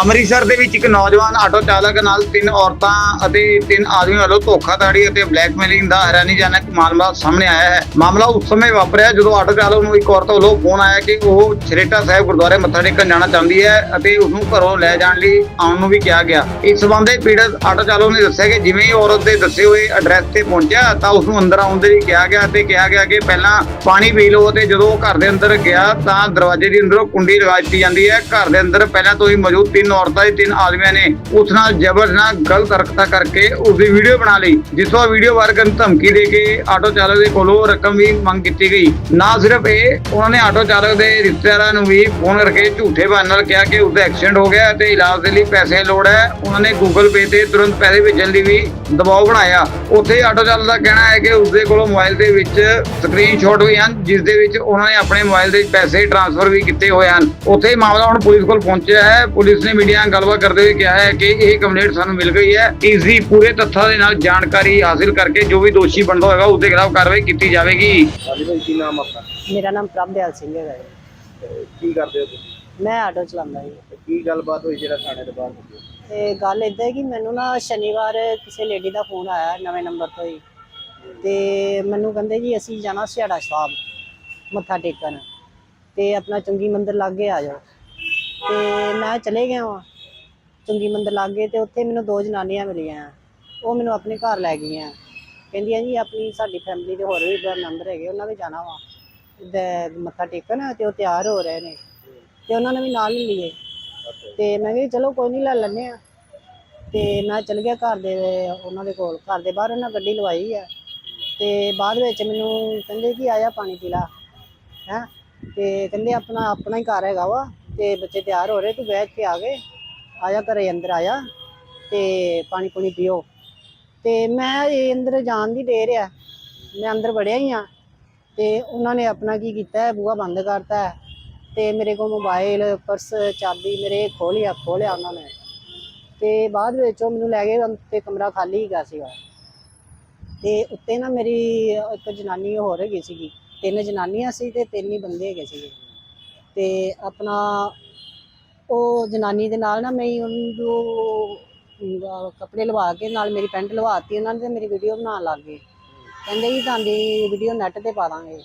ਅੰਮ੍ਰਿਤਸਰ ਦੇ ਵਿੱਚ ਇੱਕ ਨੌਜਵਾਨ ਆਟੋ ਚਾਲਕ ਨਾਲ ਤਿੰਨ ਔਰਤਾਂ ਅਤੇ ਤਿੰਨ ਆਦਮੀ ਵੱਲੋਂ ਧੋਖਾਧੜੀ ਅਤੇ ਬਲੈਕਮੇਲਿੰਗ ਦਾ ਹੈਰਾਨੀਜਨਕ ਮਾਮਲਾ ਸਾਹਮਣੇ ਆਇਆ ਹੈ। ਮਾਮਲਾ ਉਸ ਸਮੇਂ ਵਾਪਰਿਆ ਜਦੋਂ ਆਟੋ ਚਾਲਕ ਨੂੰ ਇੱਕ ਔਰਤ ਵੱਲੋਂ ਫੋਨ ਆਇਆ ਕਿ ਉਹ ਛਰੇਟਾ ਸਾਹਿਬ ਗੁਰਦੁਆਰੇ ਮੱਥਾ ਟੇਕਣ ਜਾਣਾ ਚਾਹੁੰਦੀ ਹੈ ਅਤੇ ਉਸ ਨੂੰ ਘਰੋਂ ਲੈ ਜਾਣ ਲਈ ਆਉਣ ਨੂੰ ਵੀ ਕਿਹਾ ਗਿਆ। ਇਸ ਸੰਬੰਧੇ ਪੀੜਤ ਆਟੋ ਚਾਲਕ ਨੇ ਦੱਸਿਆ ਕਿ ਜਿਵੇਂ ਹੀ ਔਰਤ ਦੇ ਦੱਸੇ ਹੋਏ ਐਡਰੈਸ ਤੇ ਪਹੁੰਚਿਆ ਤਾਂ ਉਸ ਨੂੰ ਅੰਦਰ ਆਉਣ ਦੇ ਲਈ ਕਿਹਾ ਗਿਆ ਤੇ ਕਿਹਾ ਗਿਆ ਕਿ ਪਹਿਲਾਂ ਪਾਣੀ ਪੀ ਲਓ ਤੇ ਜਦੋਂ ਉਹ ਘਰ ਦੇ ਅੰਦਰ ਗਿਆ ਤਾਂ ਦਰਵਾਜ਼ੇ ਦੇ ਅੰਦਰੋਂ ਕੁੰਡੀ ਲਗਾ ਦਿੱਤੀ ਜਾਂਦੀ ਹੈ। ਘਰ ਦੇ ਅੰਦਰ ਪਹਿਲਾਂ ਤੋਂ ਹੀ ਮੌਜੂਦ ਤਿੰਨ ਔਰਤਾਂ ਤੇ ਤਿੰਨ ਆਦਮੀਆਂ ਨੇ ਉਸ ਨਾਲ ਜ਼ਬਰ ਨਾਲ ਗਲਤ ਹਰਕਤਾਂ ਕਰਕੇ ਉਸ ਦੀ ਵੀਡੀਓ ਬਣਾ ਲਈ, ਜਿਸ ਤੋਂ ਵੀਡੀਓ ਵਾਇਰਲ ਕਰਨ ਧਮਕੀ ਦੇ ਕੇ ਆਟੋ ਚਾਲਕ ਦੇ ਕੋਲੋਂ ਰਕਮ ਵੀ ਮੰਗ ਕੀਤੀ ਗਈ। ਨਾ ਸਿਰਫ ਇਹ, ਉਹਨਾਂ ਨੇ ਆਟੋ ਚਾਲਕ ਦੇ ਰਿਸ਼ਤੇਦਾਰਾਂ ਨੂੰ ਵੀ ਫੋਨ ਕਰਕੇ ਝੂਠੇ ਬਹਾਨੇ ਨਾਲ ਕਿਹਾ ਕਿ ਉਸਦਾ ਐਕਸੀਡੈਂਟ ਹੋ ਗਿਆ ਤੇ ਇਲਾਜ ਦੇ ਲਈ ਪੈਸੇ ਲੋੜ ਹੈ। ਉਹਨਾਂ ਨੇ ਗੂਗਲ ਪੇ ਤੇ ਤੁਰੰਤ ਪੈਸੇ ਭੇਜਣ ਲਈ ਵੀ ਦਬਾਅ ਬਣਾਇਆ। ਉੱਥੇ ਆਟੋ ਚਾਲਕ ਦਾ ਕਹਿਣਾ ਹੈ ਕਿ ਉਸਦੇ ਕੋਲੋਂ ਮੋਬਾਈਲ ਦੇ ਵਿੱਚ ਸਕਰੀਨਸ਼ਾਟ ਵੀ ਹਨ ਜਿਸ ਦੇ ਵਿੱਚ ਉਹਨਾਂ ਨੇ ਆਪਣੇ ਮੋਬਾਈਲ ਦੇ ਪੈਸੇ ਟ੍ਰਾਂਸਫਰ ਵੀ ਕੀਤੇ ਹੋਏ ਹਨ। ਉੱਥੇ ਇਹ ਮਾਮਲਾ ਹੁਣ ਪੁਲਿਸ ਕੋਲ ਪਹੁੰਚਿਆ ਹੈ। ਪੁਲਿਸ ਨੇ ਮੀਡੀਆ ਨਾਲ ਗੱਲਬਾਤ ਕਰਦੇ ਹੋਏ ਕਿਹਾ ਹੈ ਕਿ ਇਹ ਕੰਪਲੇਂਟ ਸਾਨੂੰ ਮਿਲ ਗਈ ਹੈ। ਇਸ ਦੀ ਪੂਰੇ ਤੱਥਾਂ ਦੇ ਨਾਲ ਜਾਣਕਾਰੀ ਹਾਸਿਲ ਕਰਕੇ ਜੋ ਵੀ ਦੋਸ਼ੀ ਬਣਦਾ ਹੋਏਗਾ ਉਸ ਦੇ ਖਿਲਾਫ ਕਾਰਵਾਈ ਕੀਤੀ ਜਾਵੇਗੀ। ਹਾਂਜੀ ਭਾਈ ਕੀ ਨਾਮ ਆਪਣਾ? ਮੇਰਾ ਨਾਮ ਪ੍ਰਭਦਿਆਲ ਸਿੰਘ ਤੇ ਕੀ ਕਰਦੇ ਹੋ ਤੁਸੀਂ? ਮੈਂ ਆਟੋ ਚਲਾਉਂਦਾ ਜੀ। ਤੇ ਕੀ ਗੱਲਬਾਤ ਹੋਈ ਜਿਹੜਾ ਥਾਣੇ ਦੇ ਬਾਹਰ ਹੋਈ ਤੇ ਗੱਲ ਇਦਾਂ ਹੈ ਕਿ ਮੈਨੂੰ ਨਾ ਸ਼ਨੀਵਾਰ ਕਿਸੇ ਲੇਡੀ ਦਾ ਫੋਨ ਆਇਆ ਨਵੇਂ ਨੰਬਰ ਤੋਂ ਹੀ। ਤੇ ਮੈਨੂੰ ਕਹਿੰਦੇ ਜੀ ਅਸੀਂ ਜਾਣਾ ਸਿਆੜਾ ਸਾਹਿਬ ਮੱਥਾ ਟੇਕਣ। ਤੇ ਆਪਣਾ ਚੰਗੀ ਮੰਦਿਰ ਲਾਗੇ ਆ ਜਾਓ। ਤੇ ਮੈਂ ਚਲੇ ਗਿਆ ਵਾਂ ਚੰਗੀ ਮੰਦਿਰ ਲਾਗੇ ਤੇ ਉੱਥੇ ਮੈਨੂੰ ਦੋ ਜਨਾਨੀਆਂ ਮਿਲੀਆਂ। ਉਹ ਮੈਨੂੰ ਆਪਣੇ ਘਰ ਲੈ ਗਈਆਂ। ਕਹਿੰਦੀਆਂ ਜੀ ਆਪਣੀ ਸਾਡੀ ਫੈਮਿਲੀ ਦੇ ਹੋਰ ਵੀ ਮੈਂਬਰ ਹੈਗੇ, ਉਹਨਾਂ ਵੀ ਜਾਣਾ ਵਾ। ਮੱਥਾ ਟੇਕਣ ਤੇ ਉਹ ਤਿਆਰ ਹੋ ਰਹੇ ਨੇ। ਤੇ ਉਹਨਾਂ ਨੇ ਵੀ ਨਾਲ ਹੀ ਲਈਏ ਤੇ ਮੈਂ ਕਿਹਾ ਚਲੋ ਕੋਈ ਨਹੀਂ ਲੈ ਲੈਂਦੇ ਆ। ਤੇ ਮੈਂ ਚਲ ਗਿਆ ਘਰ ਦੇ, ਉਹਨਾਂ ਦੇ ਕੋਲ। ਘਰ ਦੇ ਬਾਹਰ ਉਹਨਾਂ ਗੱਡੀ ਲਵਾਈ ਆ। ਤੇ ਬਾਅਦ ਵਿੱਚ ਮੈਨੂੰ ਕਹਿੰਦੇ ਕਿ ਆਇਆ ਪਾਣੀ ਪੀ ਲਾ, ਹੈ। ਤੇ ਕਹਿੰਦੇ ਆਪਣਾ ਆਪਣਾ ਹੀ ਘਰ ਹੈਗਾ ਵਾ। ਤੇ ਬੱਚੇ ਤਿਆਰ ਹੋ ਰਹੇ, ਤੂੰ ਬੈਠ ਕੇ ਆ ਗਏ ਆਇਆ ਘਰੇ, ਅੰਦਰ ਆਇਆ ਤੇ ਪਾਣੀ ਪੁਣੀ ਪੀਓ। ਤੇ ਮੈਂ ਇਹ ਅੰਦਰ ਜਾਣ ਦੀ ਦੇਰ ਆ। ਮੈਂ ਅੰਦਰ ਵੜਿਆ ਹੀ ਆ। ਤੇ ਉਹਨਾਂ ਨੇ ਆਪਣਾ ਕੀ ਕੀਤਾ ਹੈ ਬੂਹਾ ਬੰਦ ਕਰਤਾ। ਤੇ ਮੇਰੇ ਕੋਲ ਮੋਬਾਈਲ ਪਰਸ ਚਾਬੀ ਮੇਰੇ ਖੋਲਿਆ ਖੋਲਿਆ ਉਹਨਾਂ ਨੇ। ਤੇ ਬਾਅਦ ਵਿੱਚ ਉਹ ਮੈਨੂੰ ਲੈ ਗਏ ਤੇ ਕਮਰਾ ਖਾਲੀ ਹੀ ਗਿਆ ਸੀਗਾ। ਤੇ ਉੱਤੇ ਨਾ ਮੇਰੀ ਇੱਕ ਜਨਾਨੀ ਹੋਰ ਹੈਗੀ ਸੀਗੀ। ਤਿੰਨ ਜਨਾਨੀਆਂ ਸੀ ਤੇ ਤਿੰਨ ਹੀ ਬੰਦੇ ਹੈਗੇ ਸੀਗੇ। ਤੇ ਆਪਣਾ ਉਹ ਜਨਾਨੀ ਦੇ ਨਾਲ ਨਾ ਮੈਂ ਉਹਨੂੰ ਕੱਪੜੇ ਲਵਾ ਕੇ ਨਾਲ ਮੇਰੀ ਪੈਂਟ ਲਵਾਤੀ ਉਹਨਾਂ ਨੇ ਤੇ ਮੇਰੀ ਵੀਡੀਓ ਬਣਾਉਣ ਲੱਗ ਗਏ। ਕਹਿੰਦੇ ਜੀ ਤੁਹਾਡੀ ਵੀਡੀਓ ਨੈਟ ਤੇ ਪਾ ਦਾਂਗੇ।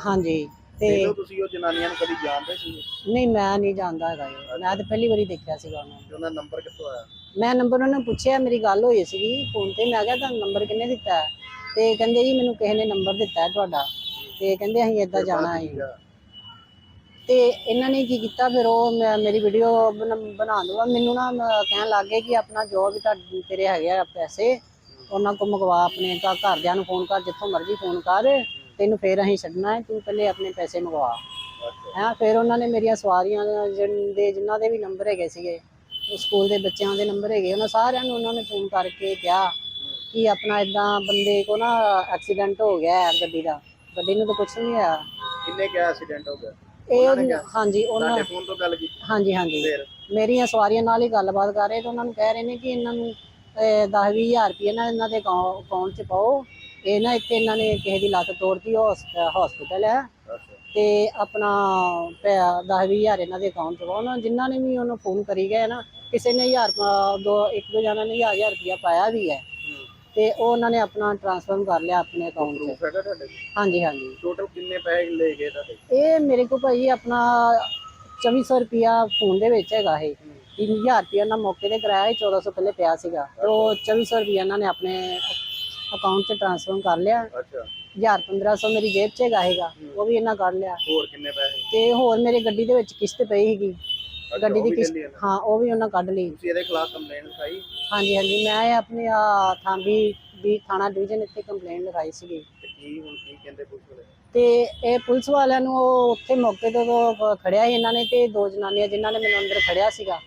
ਹਾਂਜੀ। ਤੇ ਪਹਿਲਾਂ ਤੁਸੀਂ ਉਹ ਜਨਾਨੀਆਂ ਨੂੰ ਕਦੀ ਜਾਣਦੇ ਸੀ ਨਹੀਂ ਮੈਂ ਨਹੀਂ ਜਾਣਦਾ ਹੈਗਾ। ਮੈਂ ਤਾਂ ਪਹਿਲੀ ਵਾਰੀ ਦੇਖਿਆ ਸੀਗਾ ਉਹਨਾਂ ਨੂੰ। ਤੇ ਉਹਨਾਂ ਦਾ ਨੰਬਰ ਕਿੱਥੋਂ ਆਇਆ? ਮੈਂ ਨੰਬਰ ਉਹਨਾਂ ਨੂੰ ਪੁੱਛਿਆ ਮੇਰੀ ਗੱਲ ਹੋਈ ਸੀਗੀ ਫੋਨ ਤੇ। ਮੈਂ ਕਿਹਾ ਤੁਹਾਨੂੰ ਨੰਬਰ ਕਿੰਨੇ ਦਿੱਤਾ? ਹੈ? ਤੇ ਕਹਿੰਦੇ ਜੀ ਮੈਨੂੰ ਕਿਸੇ ਨੇ ਨੰਬਰ ਦਿੱਤਾ ਹੈ ਤੁਹਾਡਾ। ਤੇ ਕਹਿੰਦੇ ਅਸੀਂ ਇੱਦਾਂ ਜਾਣਾ ਹੈ ਤੇ ਇਹਨਾਂ ਨੇ ਕੀ ਕੀਤਾ ਫਿਰ ਉਹ ਮੈਂ- ਮੇਰੀ ਵੀਡੀਓ ਬਣਾ ਦੂਗਾ ਮੈਨੂੰ ਨਾ ਮ- ਕਹਿਣ ਲੱਗ ਗਏ ਕਿ ਆਪਣਾ ਜੋ ਵੀ ਤੁਹਾਡੇ ਤੇਰੇ ਹੈਗੇ ਆ ਪੈਸੇ ਉਹਨਾਂ ਕੋ ਮੰਗਵਾ ਆਪਣੇ ਘਰ ਘਰਦਿਆਂ ਨੂੰ ਫੋਨ ਕਰ ਜਿੱਥੋਂ ਮਰਜ਼ੀ ਫੋਨ ਕਰ। ਤੈਨੂੰ ਫੇਰ ਅਸੀਂ ਛੱਡਣਾ ਹੈ ਤੂੰ ਪਹਿਲੇ ਆਪਣੇ ਪੈਸੇ ਮੰਗਵਾ। ਹੈਂ ਫਿਰ ਉਹਨਾਂ ਨੇ ਮੇਰੀਆਂ ਸਵਾਰੀਆਂ ਦੇ ਜਿਨ੍ਹਾਂ ਦੇ ਵੀ ਨੰਬਰ ਹੈਗੇ ਸੀਗੇ ਉਹ ਸਕੂਲ ਦੇ ਬੱਚਿਆਂ ਦੇ ਨੰਬਰ ਹੈਗੇ ਉਹਨਾਂ ਸਾਰਿਆਂ ਨੂੰ ਉਹਨਾਂ ਨੇ ਫੋਨ ਕਰਕੇ ਕਿਹਾ ਕਿ ਆਪਣਾ ਇਦਾਂ ਬੰਦੇ ਕੋ ਨਾ ਐਕਸੀਡੈਂਟ ਹੋ ਗਿਆ ਹੈ ਗੱਡੀ ਦਾ। ਗੱਡੀ ਨੂੰ ਤਾਂ ਕੁਝ ਨਹੀਂ ਹੋਇਆ ਕਿੰਨੇ ਕਿਹਾ ਐਕਸੀਡੈਂਟ ਹੋ ਗਿਆ ਇਹ ਹਾਂਜੀ ਉਹਨਾਂ ਤੁਹਾਡੇ ਫੋਨ ਤੋਂ ਗੱਲ ਕੀਤੀ? ਹਾਂਜੀ ਹਾਂਜੀ। ਮੇਰੀਆਂ ਸਵਾਰੀਆਂ ਨਾਲ ਹੀ ਗੱਲਬਾਤ ਕਰ ਰਹੇ ਤੇ ਉਹਨਾਂ ਨੂੰ ਕਹਿ ਰਹੇ ਨੇ ਕਿ ਇਹਨਾਂ ਨੂੰ 10 ਹਜ਼ਾਰ ਰੁਪਏ ਨਾ ਇਹਨਾਂ ਦੇ ਅਕਾਊਂਟ 'ਚ ਪਾਓ। ਇਹ ਨਾ ਇੱਥੇ ਇਹਨਾਂ ਨੇ ਕਿਸੇ ਦੀ ਲੱਤ ਤੋੜਤੀ ਹਸਪੀਟਲ ਹੈ। ਤੇ ਆਪਣਾ 10 ਹਜ਼ਾਰ ਇਹਨਾਂ ਦੇ ਅਕਾਊਂਟ 'ਚ ਉਹਨਾਂ ਜਿਨ੍ਹਾਂ ਨੇ ਵੀ ਉਹਨੂੰ ਫੋਨ ਕਰੀ ਗਏ ਨਾ ਕਿਸੇ ਨੇ ਹਜ਼ਾਰ ਪਾ- ਦੋ ਇੱਕ ਦੋ ਜਣਾਂ ਨੇ ਹਜ਼ਾਰ ਹਜ਼ਾਰ ਰੁਪਇਆ ਪਾਇਆ ਵੀ ਹੈ। ਤੇ ਉਹ ਉਹਨਾਂ ਨੇ ਆਪਣਾ ਟ੍ਰਾਂਸਫਰ ਕਰ ਲਿਆ ਆਪਣੇ ਅਕਾਊਂਟ 'ਚ। ਹਾਂਜੀ ਹਾਂਜੀ। ਟੋਟਲ ਕਿੰਨੇ ਪੈਸੇ ਲੈ ਗਏ ਤੁਹਾਡੇ? ਇਹ ਮੇਰੇ ਕੋਲ ਭਾਈ ਆਪਣਾ 2400 ਰੁਪਿਆ ਫੋਨ ਦੇ ਵਿੱਚ ਹੈਗਾ ਇਹ। 3000 ਰੁਪਿਆ ਨਾ ਮੌਕੇ ਤੇ ਕਰਾਇਆ ਸੀ 1400 ਪਹਿਲੇ ਪਿਆ ਸੀਗਾ। ਤੇ ਉਹ 2400 ਰੁਪਿਆ ਇਹਨਾਂ ਨੇ ਆਪਣੇ ਅਕਾਊਂਟ 'ਚ ਟ੍ਰਾਂਸਫਰ ਕਰ ਲਿਆ। ਅੱਛਾ। 1000 1500 ਮੇਰੀ ਜੇਬ 'ਚ ਹੈਗਾ ਹੈਗਾ ਉਹ ਵੀ ਇਹਨਾਂ ਕੱਢ ਲਿਆ। ਹੋਰ ਕਿੰਨੇ ਪੈਸੇ? ਤੇ ਹੋਰ ਮੇਰੇ ਗੱਡੀ ਦੇ ਵਿੱਚ ਕਿਸ਼ਤ ਪਈ ਅੱਛਾ, ਗੱਡੀ ਦੀ ਕਿਸ਼ਤ। ਹਾਂ ਉਹ ਵੀ ਉਹਨਾਂ ਕੱਢ ਲਈ। ਤੁਸੀਂ ਇਹਦੇ ਖਿਲਾਫ ਕੰਪਲੇਂਟ ਲਿਖਾਈ? ਹਾਂਜੀ ਹਾਂਜੀ ਮੈਂ ਆਪਣੇ ਆ ਥਾਂਬੀ ਦੀ ਥਾਣਾ ਡਿਵੀਜ਼ਨ ਇੱਥੇ ਕੰਪਲੇਂਟ ਲਗਾਈ ਸੀਗੀ। ਕੀ ਹੁਣ ਕੀ ਕਹਿੰਦੇ ਪੁਲਿਸ ਵਾਲੇ? ਤੇ ਇਹ ਪੁਲਿਸ ਵਾਲਿਆਂ ਨੂੰ ਉਹ ਉੱਥੇ ਮੌਕੇ ਤੇ ਖੜਿਆ ਸੀ ਇਹਨਾਂ ਨੇ ਤੇ ਦੋ ਜਨਾਨੀਆਂ ਜਿਨ੍ਹਾਂ ਨੇ ਮੈਨੂੰ ਅੰਦਰ ਖੜਿਆ ਸੀਗਾ।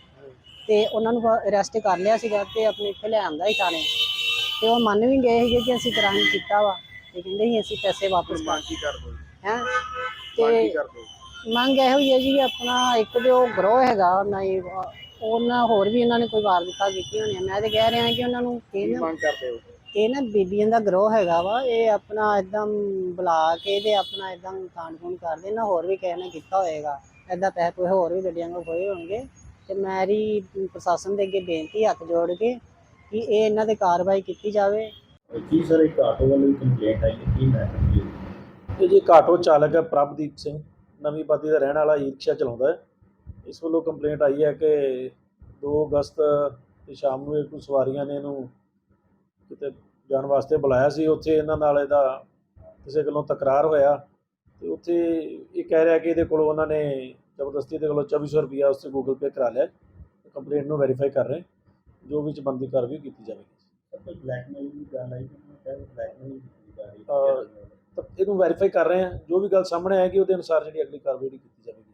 ਤੇ ਉਹਨਾਂ ਨੂੰ ਅਰੈਸਟ ਕਰ ਲਿਆ ਸੀਗਾ ਤੇ ਆਪਣੇ ਇੱਥੇ ਲੈ ਆਂਦਾ ਸੀ ਥਾਣੇ। ਤੇ ਉਹ ਮੰਨ ਵੀ ਗਏ ਸੀਗੇ ਕਿ ਅਸੀਂ ਕ੍ਰਾਈਮ ਕੀਤਾ ਵਾ ਤੇ ਕਹਿੰਦੇ ਸੀ ਅਸੀਂ ਪੈਸੇ ਵਾਪਸ ਪਾ ਮੰਗ ਕੀ ਕਰ ਦੋ ਹੈ? ਤੇ ਮੰਗ ਇਹੋ ਹੀ ਹੈ ਜੀ ਆਪਣਾ ਇੱਕ ਜੋ ਗਰੋਹ ਹੈਗਾ ਨਹੀਂ ਉਹਨਾਂ ਹੋਰ ਵੀ ਇਹਨਾਂ ਨੇ ਕੋਈ ਵਾਰ ਦਿੱਤਾ ਕੀਤੀ ਹੋਣੀ। ਮੈਂ ਤੇ ਕਹਿ ਰਿਹਾ ਕਿ ਉਹਨਾਂ ਨੂੰ ਕੀ ਇਹ ਨਾ ਮੰਗ ਕਰਦੇ ਹੋ? ਇਹ ਨਾ ਬੀਬੀਆਂ ਦਾ ਗਰੋਹ ਹੈਗਾ ਵਾ ਇਹ ਆਪਣਾ ਇਦਾਂ ਬੁਲਾ ਕੇ ਤੇ ਆਪਣਾ ਇਦਾਂ ਕਾਂਡ ਕੂਨ ਕਰਦੇ ਨਾ ਹੋਰ ਵੀ ਕਿਸੇ ਨੇ ਕੀਤਾ ਹੋਏਗਾ। ਏਦਾਂ ਪੈਸੇ ਕੋਈ ਹੋਰ ਵੀ ਗੱਡੀਆਂ ਕੋ ਖੋਏ ਹੋਣਗੇ। ਤੇ ਮੇਰੀ ਪ੍ਰਸ਼ਾਸਨ ਦੇ ਅੱਗੇ ਬੇਨਤੀ ਹੱਥ ਜੋੜ ਕੇ ਕਿ ਇਹ ਇਹਨਾਂ ਤੇ ਕਾਰਵਾਈ ਕੀਤੀ ਜਾਵੇ। ਕੀ ਸਰ ਇੱਕ ਆਟੋ ਵਾਲੇ ਦੀ ਕੰਪਲੇਂਟ ਆਈ ਹੈ ਕੀ ਮੈਟਰ ਕੀ ਹੈ ਇਹ ਜੀ ਇੱਕ ਆਟੋ ਚਾਲਕ ਹੈ ਪ੍ਰਭਦੀਪ ਸਿੰਘ ਨਵੀਂ ਬਾਦੀ ਦਾ ਰਹਿਣ ਵਾਲਾ ਈ ਰਿਕਸ਼ਾ ਚਲਾਉਂਦਾ ਹੈ। ਇਸ ਵੱਲੋਂ ਕੰਪਲੇਂਟ ਆਈ ਹੈ ਕਿ 2 ਅਗਸਤ ਦੀ ਸ਼ਾਮ ਨੂੰ ਇਹ ਸਵਾਰੀਆਂ ਨੇ ਇਹਨੂੰ ਕਿਤੇ ਜਾਣ ਵਾਸਤੇ ਬੁਲਾਇਆ ਸੀ। ਉੱਥੇ ਇਹਨਾਂ ਨਾਲ ਇਹਦਾ ਕਿਸੇ ਕੋਲੋਂ ਤਕਰਾਰ ਹੋਇਆ ਤੇ ਉੱਥੇ ਇਹ ਕਹਿ ਰਿਹਾ ਕਿ ਇਹਦੇ ਕੋਲੋਂ ਉਹਨਾਂ ਨੇ ਜ਼ਬਰਦਸਤੀ ਇਹਦੇ ਕੋਲੋਂ 2400 ਰੁਪਇਆ ਉਸ ਤੇ ਗੂਗਲ ਪੇ ਕਰਾ ਲਿਆ। ਕੰਪਲੇਂਟ ਨੂੰ ਵੈਰੀਫਾਈ ਕਰ ਰਹੇ। ਜੋ ਵਿੱਚ ਬੰਦੀ ਕਾਰਵਾਈ ਕੀਤੀ ਜਾਵੇਗੀ। ਬਲੈਕਮੇਲ ਦੀ ਗੱਲ ਆਈ? ਕਿ ਬਲੈਕਮੇਲ ਕੀਤੀ ਜਾ ਰਹੀ ਅਹ, ਹੈ ਤਾਂ ਇਹਨੂੰ ਵੈਰੀਫਾਈ ਕਰ ਰਹੇ ਹਾਂ। ਜੋ ਵੀ ਗੱਲ ਸਾਹਮਣੇ ਆਏਗੀ ਉਹਦੇ ਅਨੁਸਾਰ ਜਿਹੜੀ ਅਗਲੀ ਕਾਰਵਾਈ ਕੀਤੀ ਜਾਵੇਗੀ।